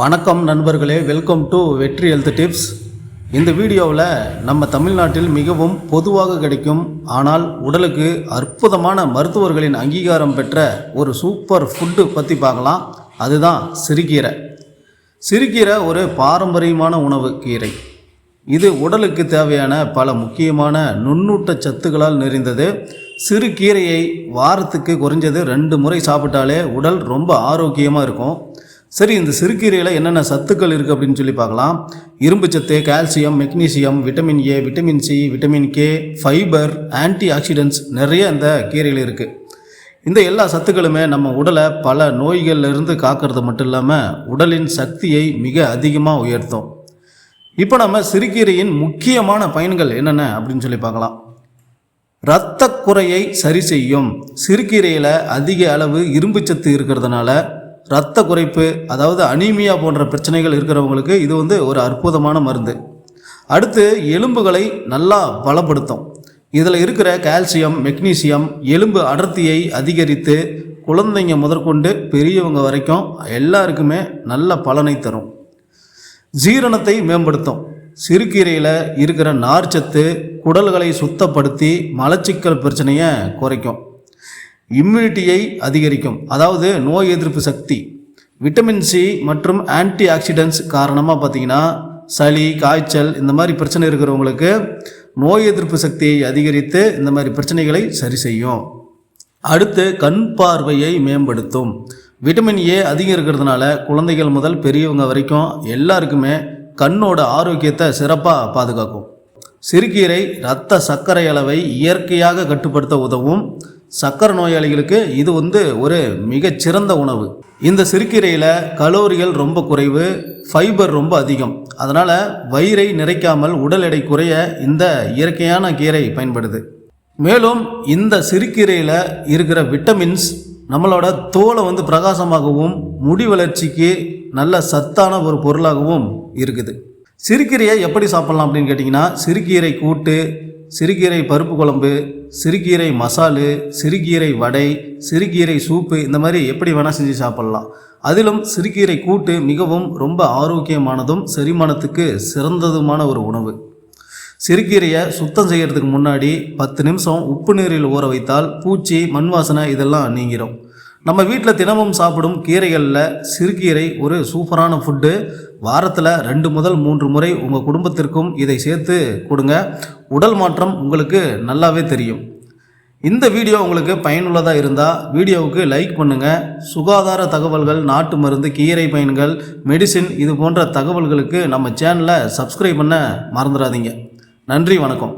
வணக்கம் நண்பர்களே welcome to Vetri health tips இந்த வீடியோவில் நம்ம தமிழ்நாட்டில் மிகவும் பொதுவாக கிடைக்கும் ஆனால் உடலுக்கு அற்புதமான மருத்துவர்களின் அங்கீகாரம் பெற்ற ஒரு சூப்பர் ஃபுட்டு பற்றி பார்க்கலாம். அதுதான் சிறுகீரை. சிறுகீரை ஒரு பாரம்பரியமான உணவு கீரை. இது உடலுக்கு தேவையான பல முக்கியமான நுண்ணூட்ட சத்துக்களால் நிறைந்தது. சிறு கீரையை வாரத்துக்கு குறைஞ்சது ரெண்டு முறை சாப்பிட்டாலே உடல் ரொம்ப ஆரோக்கியமாக இருக்கும். சரி இந்த சிறுகீரையில் என்னென்ன சத்துக்கள் இருக்குது அப்படின்னு சொல்லி பார்க்கலாம். இரும்பு சத்து calcium magnesium vitamin A vitamin C vitamin K fibre antioxidants நிறைய இந்த கீரையில் இருக்குது இந்த எல்லா சத்துக்களுமே நம்ம உடலை பல நோய்கள்ல இருந்து காக்கிறது மட்டும் இல்லாமல் உடலின் சக்தியை மிக அதிகமாக உயர்த்தும். இப்போ நம்ம சிறுகீரையின் முக்கியமான பயன்கள் என்னென்ன அப்படின்னு சொல்லி பார்க்கலாம். இரத்த குறையை சரி செய்யும் சிறுகீரையில் அதிக அளவு இரும்புச்சத்து இருக்கிறதுனால இரத்த குறைப்பு அதாவது அனீமியா போன்ற பிரச்சனைகள் இருக்கிறவங்களுக்கு இது வந்து ஒரு அற்புதமான மருந்து. அடுத்து எலும்புகளை நல்லா பலப்படுத்தும். இதில் இருக்கிற கால்சியம் மெக்னீசியம் எலும்பு அடர்த்தியை அதிகரித்து குழந்தைங்க முதற்கொண்டு பெரியவங்க வரைக்கும் எல்லாருக்குமே நல்ல பலனை தரும். ஜீரணத்தை மேம்படுத்தும். சிறுகீரையில் இருக்கிற நார்ச்சத்து குடல்களை சுத்தப்படுத்தி மலச்சிக்கல் பிரச்சனையை குறைக்கும். இம்யூனிட்டியை அதிகரிக்கும். அதாவது நோய் எதிர்ப்பு சக்தி. விட்டமின் சி மற்றும் ஆன்டி ஆக்சிடென்ட்ஸ் காரணமாக பார்த்தீங்கன்னா சளி காய்ச்சல் இந்த மாதிரி பிரச்சனை இருக்கிறவங்களுக்கு நோய் எதிர்ப்பு சக்தியை அதிகரித்து இந்த மாதிரி பிரச்சனைகளை சரி செய்யும். அடுத்து கண் பார்வையை மேம்படுத்தும். விட்டமின் ஏ அதிகம் இருக்கிறதுனால குழந்தைகள் முதல் பெரியவங்க வரைக்கும் எல்லாருக்குமே கண்ணோட ஆரோக்கியத்தை சிறப்பாக பாதுகாக்கும். சிறுகீரை இரத்த சர்க்கரை அளவை இயற்கையாக கட்டுப்படுத்த உதவும். சக்கரை நோயாளிகளுக்கு இது வந்து ஒரு மிகச்சிறந்த உணவு. இந்த சிறுக்கீரையில் கலோரிகள் ரொம்ப குறைவு ஃபைபர் ரொம்ப அதிகம். அதனால் வயிறை நிறைக்காமல் உடல் எடை குறைய இந்த இயற்கையான கீரை பயன்படுது. மேலும் இந்த சிறுக்கீரையில் இருக்கிற விட்டமின்ஸ் நம்மளோட தோலை வந்து பிரகாசமாகவும் முடி வளர்ச்சிக்கு நல்ல சத்தான ஒரு பொருளாகவும் இருக்குது. சிறுக்கீரையை எப்படி சாப்பிட்லாம் அப்படின்னு கேட்டிங்கன்னா சிறுகீரை கூட்டு சிறுகீரை பருப்பு குழம்பு சிறுகீரை மசாலு சிறுகீரை வடை சிறுகீரை சூப்பு இந்த மாதிரி எப்படி வேணால் செஞ்சு சாப்பிட்லாம். அதிலும் சிறுகீரை கூட்டு மிகவும் ரொம்ப ஆரோக்கியமானதும் செரிமானத்துக்கு சிறந்ததுமான ஒரு உணவு. சிறுகீரையை சுத்தம் செய்கிறதுக்கு முன்னாடி பத்து நிமிஷம் உப்பு நீரில் ஊற வைத்தால் பூச்சி மண் வாசனை இதெல்லாம் நீங்கிடும் நம்ம வீட்டில் தினமும் சாப்பிடும் கீரைகளில் சிறுகீரை ஒரு சூப்பரான ஃபுட்டு வாரத்தில் ரெண்டு முதல் மூன்று முறை உங்கள் குடும்பத்திற்கும் இதை சேர்த்து கொடுங்க. உடல் மாற்றம் உங்களுக்கு நல்லாவே தெரியும். இந்த வீடியோ உங்களுக்கு பயனுள்ளதாக இருந்தால் வீடியோவுக்கு லைக் பண்ணுங்கள் சுகாதார தகவல்கள் நாட்டு மருந்து கீரை பயன்கள் மெடிசின் இது போன்ற தகவல்களுக்கு நம்ம சேனலை சப்ஸ்கிரைப் பண்ண மறந்துடாதீங்க. நன்றி வணக்கம்.